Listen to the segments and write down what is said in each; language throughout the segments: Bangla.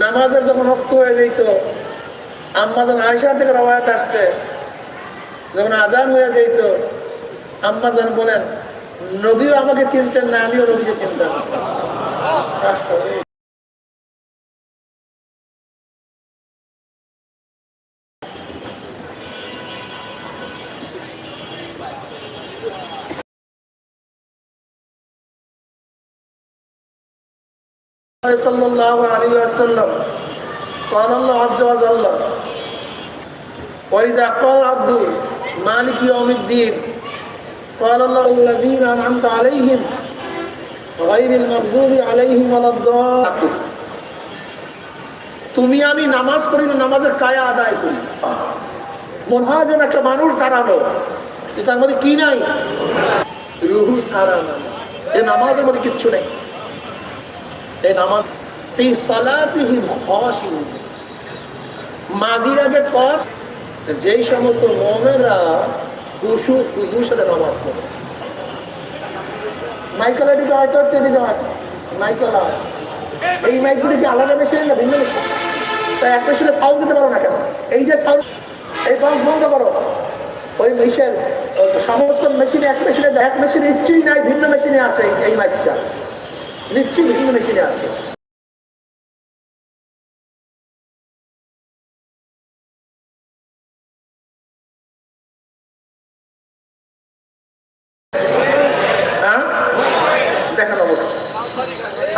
নামাজের যখন রক্ত হয়ে যেত আম্মাজান আয়সা থেকে রবায়াত আসছে, যখন আজান হয়ে যেত আম্মাজান বলেন, নবীও আমাকে চিনতেন না, আমিও নবীকে চিনতাম। صلى الله عليه وسلم قال الله عز وجل وإذا قال العبد مالك يوم الدين قال الله الذين أنعمت عليهم غير المغضوب عليهم ولا الضالين তুমি আমি নামাজ পড়ি না নামাজের কায়া আদায় করি মনে হয় যেন একটা মানুষ দাঁড়ানো তার মধ্যে কি নাই রুহু সারা নামাজ এই নামাজের মধ্যে কিচ্ছু নেই এই নামাজ এই সালাতিহি খাশিউন মাজির আগে পর যেই সমস্ত মোমেরা খুশু খুশুর সাথে নামাজ পড়ে। মাইকেল এদিকে হয়তো এদিকে হয়? মাইকেল হয় এই মাইকগুলি কি আলাদা মেশিন না ভিন্ন মেশিন? তাই এক মেশিনে সাউন্ড দিতে পারো না কেন? এই যে সাউন্ড এই বন্ধ বন্ধ করো। ওই মেশিন সমস্ত মেশিনে এক মেশিনে এক মেশিনে ইচ্ছেই নাই, ভিন্ন মেশিনে আছে এই মাইকটা। নিশ্চয়ই মেশিনে আছে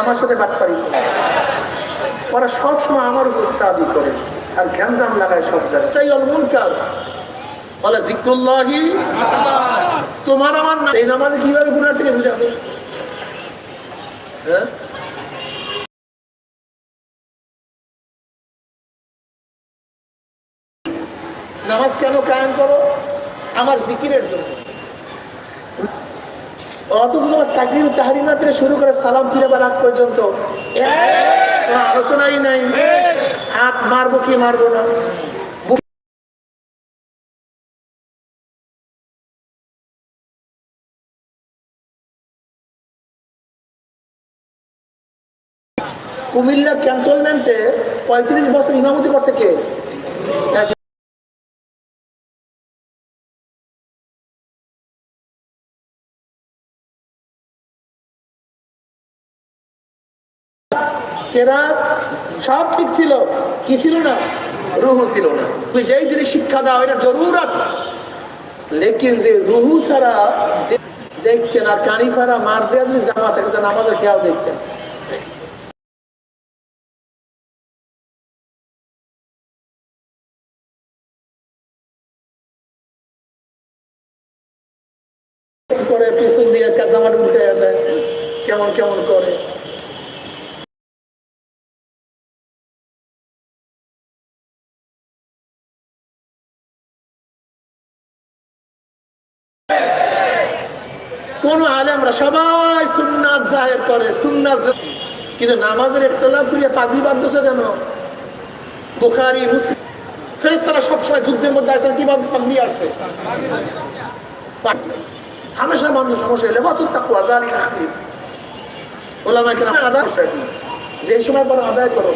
আমার সাথে বাটপারি করে। ওরা সবসময় আমার উপস্থাপি করে আর ঘ্যানজাম লাগায় সব জায়গায় তাই অলমুন কার বলে তোমার আমার এই নামাজে কীভাবে গুণার থেকে বুঝাবে হ্যাঁ? নামাজ কেন কায়েম করো? আমার জিকিরের জন্য। অথচ তোমার তাকরির তাহারিমা থেকে শুরু করে সালাম ফিরাবার আগ পর্যন্ত। আলোচনাই নাই। হাত মারবো কি মারবো না? কুমিল্লা ক্যান্টনমেন্টে পঁয়ত্রিশ বছর ইমামতি করছে কে? কেরাত সব ঠিক ছিল কি ছিল না? রুহু ছিল না। তুই যেই জিনিস শিক্ষা দাও এটা জরুরত। লেকিন যে রুহু ছাড়া দেখছেন আর কানি ফারা মার দেওয়া যদি জামা থাকে তাহলে আমাদের খেয়াল দেখছেন। করে পিছন দিয়ে জামাটা উল্টে দেয়। কেমন কেমন করে? কোন আলেমরা সবাই সুন্নাত জাহের করে, সুন্নাত জা- কিন্তু নামাজের একতলাপ করিয়া পাগড়ি বাঁধতেছে কেন? বোখারি, মুসলিম। ফেরেস্তারা সবসময় যুদ্ধের মধ্যে আছেন কি পাগড়ি আসছে? হামেশা মানুষ এলে বছর তাকু আদারি খাখি ওলামা কেন আদায় করছে কি যে সময় পর আদায় করো।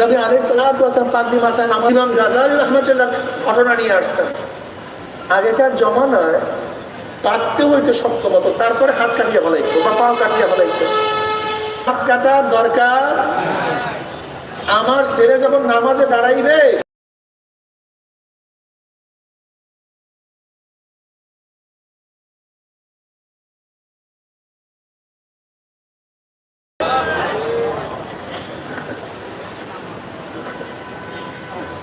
নবী আলাই সালাম পাগড়ি মাথায় নামাজ ইমাম গাজালি রহমতুল্লাহ ঘটনা নিয়ে আসতেন আগেকার জমানায় কাটতে হইতে সক্ষম হতো তারপরে হাত কাটিয়ে ফেলাইতো বা পাও কাটিয়ে ফেলাইতো। হাত কাটার দরকার। আমার ছেলে যখন নামাজে দাঁড়াইবে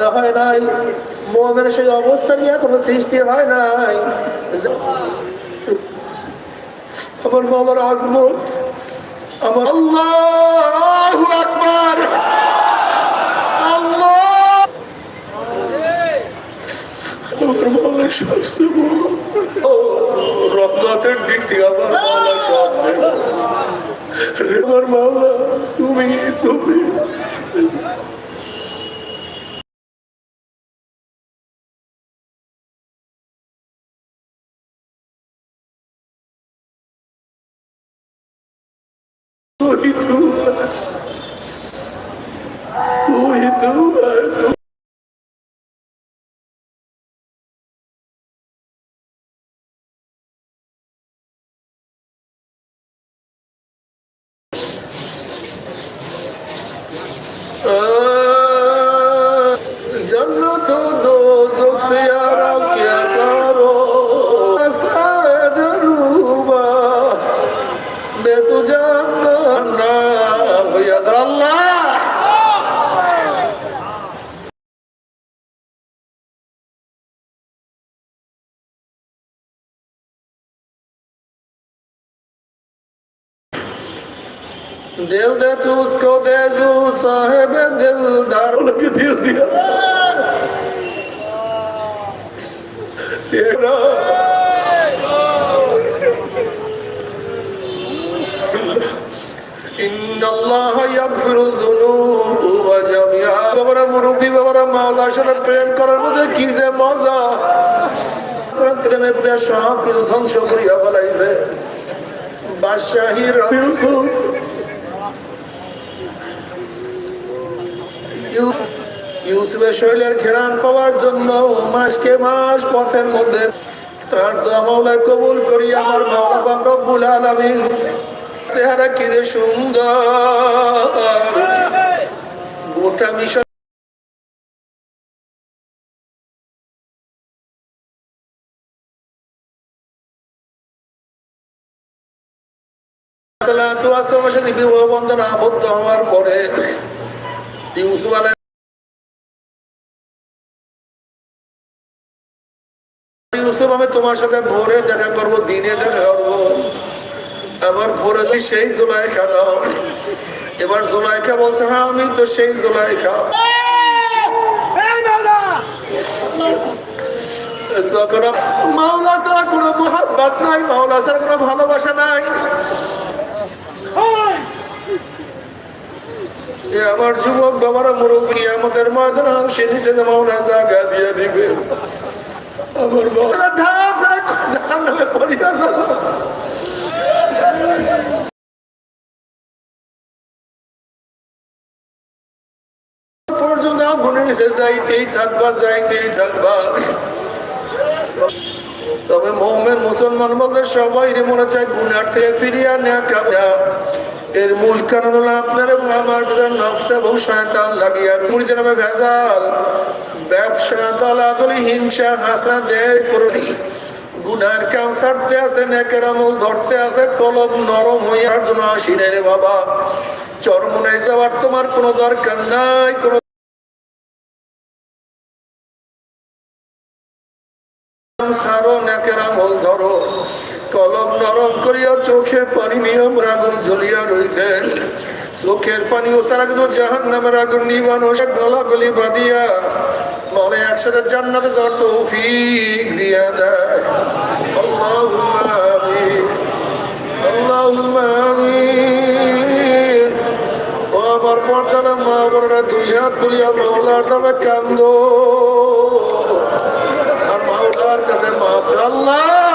পয়দা হয় নাই। মোমের সেই অবস্থা নিয়ে কোনো সৃষ্টি হয় নাই। আমার বাবার আজমত, আমার আল্লাহ আকবার। আল্লাহ। আমার রহমতের দিক থেকে আমার তুমি তুমি। तू ही दिल दे तू उसको दे जो साहेब दिलदार उनके दिल दिया ये ना إن الله يغفر الذنوب جميعا বাবারা মুরব্বী বাবারা মাওলার সাথে প্রেম করার মধ্যে কি যে মজা প্রেমে প্রেমে সব কিছু ধ্বংস করিয়া ফেলাইছে বাদশাহীর ইউসুফ ইউসুফের শৈলের ঘেরান পাওয়ার জন্য মাসকে মাস পথের মধ্যে তার দোয়া কবুল করি আমার মাওলা বাপ রব্বুল আলামিন। চেহারা কি যে সুন্দর। গোটা ওয়াসসালামের সাথে বিবাহ বন্ধনে আবদ্ধ হওয়ার পরে ইউসুফ ইউসুফ আমি তোমার সাথে ভোরে দেখা করব, দিনে দেখা করব। আবার ভোরে যদি সেই জোলাইখা দাও এবার জোলাইখা বলছে হ্যাঁ আমি তো সেই জোলাইখা। যখন আমার যুবক বাবারা, মুরব্বী, আমাদের ময়দান সে নিচে মাওলা জায়গা দিয়ে দিবে। ধাপ করে জাহান্নামে পড়িয়া যাব পর্যন্ত গুণে এসে যাইতেই থাকবা যাইতেই থাকবা। তবে মোহাম্মদ মুসলমান বলতে সবাই মনে চায়, গুনার থেকে ফিরিয়ে নেয়া এর মূল কারণ হলো আপনার আমার ভিতরে নফস এবং শয়তান লাগিয়ে আর নামে ভেজাল। ব্যবসা দলাদলি, হিংসা হাসা দেয় গুনার কাম ছাড়তে আছে, নেকের আমল ধরতে আছে কলব নরম হইয়ার জন্য আসি রে বাবা। চরমনায় যাওয়ার তোমার কোনো দরকার নাই, কোনো সারো নেকের আমল ধরো। কলম নরম করিয়া চোখে পানি নিয়ম আগুন জ্বলিয়া রয়েছে চোখের পানি ও সারা কিন্তু জাহান নামের আগুন নিবান গলা গলি বাঁধিয়া মনে একসাথে জান্নাতে যাওয়ার তৌফিক দিয়া দেয়। আল্লাহুম্মা আমার মা বোনেরা আর কাছে আল্লাহ